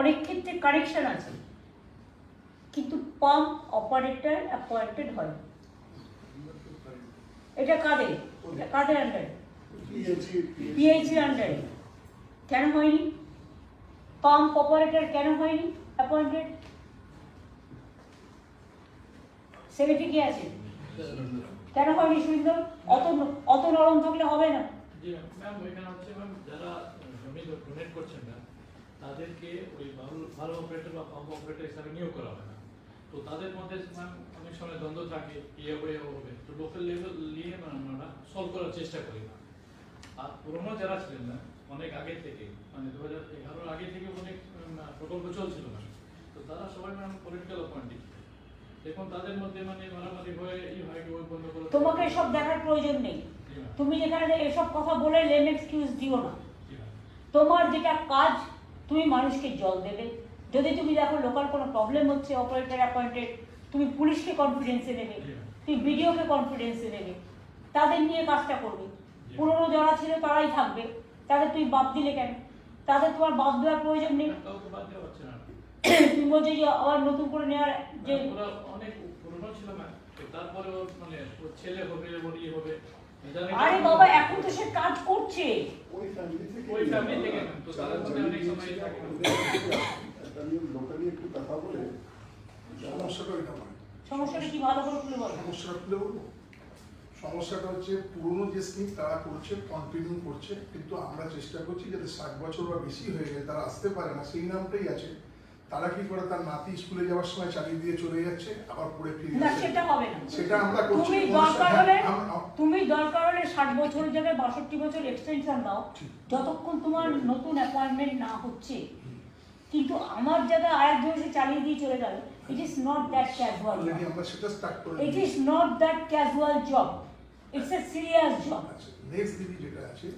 অনেক ক্ষেত্রে কারেকশন আছে। কিন্তু পাম্প অপারেটর অ্যাপয়েন্টেড হয়। এটা কাদের? এটা কাদের আন্ডারে পিএইচি আন্ডারে কেন হয়নি? পাম্প অপারেটর কেন হয়নি অ্যাপয়েন্টেড সেক্রেটারি কে আছে। কেন হয়নি সুন্দর অত অত নরম থাকলে হবে না। যারা জমি ডোনেট করছেন না তাদেরকে ওই ভালো ভালো অপারেটর বা পাম্প অপারেটর হিসাবে নিয়োগ করা হয় না। তো তাদের মধ্যে অনেক সময় দ্বন্দ্ব থাকে কি হবে হবে। তো লোকাল লেভেল নিয়ে মানে আমরা সলভ করার চেষ্টা করি না আর পুরোনো যারা ছিলেন না অনেক আগে থেকে মানে দু হাজার এগারোর আগে থেকে অনেক প্রকল্প চলছিল না তো তারা সবাই ম্যাম পলিটিক্যাল অপয়েন্টেড এখন তাদের মধ্যে মানে মারামারি হয়ে ই হয় ওই বন্ধ করে তোমাকে সব দেখার প্রয়োজন নেই। তুমি যেখানে এসব কথা বলে লেম এক্সকিউজ দিও না। তোমার যেটা কাজ তুমি মানুষকে জল দেবে। যদি তুমি দেখো লোকাল কোনো প্রবলেম হচ্ছে অপারেটর অ্যাপয়েন্টেড তুমি পুলিশকে কনফিডেন্সে নেবে তুমি বিডিওকে কনফিডেন্সে নেবে তাদের নিয়ে কাজটা করবে। পুরনো যারা ছিল তারাই থাকবে। তাদের তুমি বাদ দিলে কেন? তাদের তোমার বাদ দেওয়ার প্রয়োজন নেই। তুমি বলছো যে আবার নতুন করে নেওয়ার যে অনেক পুরনো ছিল তারপরে মানে ছেলে হবে ইয়ে হবে। আরে বাবা এখন তো সে কাজ করছে। ওই ফ্যামিলি থেকে ওই family থেকে না, তো তাদের অনেক সময় থাকে না। একটা নিয়ে লোকালি একটু কথা বলে সমস্যাটা এটা সমস্যাটা কি ভালো করে তুলে বলো সমস্যাটা খুলে বলব সমস্যাটা হচ্ছে পুরনো যে স্কিম তারা করছে কন্টিনিউ করছে কিন্তু আমরা চেষ্টা করছি যাতে ষাট বছর বা বেশি হয়ে যায় তারা আসতে পারে না সেই নামটাই আছে তারা কি করে? তার নাতি স্কুলে যাওয়ার সময় চালিয়ে দিয়ে চলে যাচ্ছে আবার পড়ে ফিরে না সেটা হবে না। সেটা আমরা করছি তুমি দরকার হলে আম- আম- তুমি দরকার হলে ষাট বছরের জায়গায় বাষট্টি বছর এক্সটেনশন দাও যতক্ষণ তোমার নতুন অ্যাপয়েন্টমেন্ট না হচ্ছে। কিন্তু আমার জায়গায় আরেকজন এসে চালিয়ে দিয়ে চলে যাবে it is not that casual আমরা সেটা স্টার্ট করে it is not that casual job it's a serious job next দিদি যেটা আছে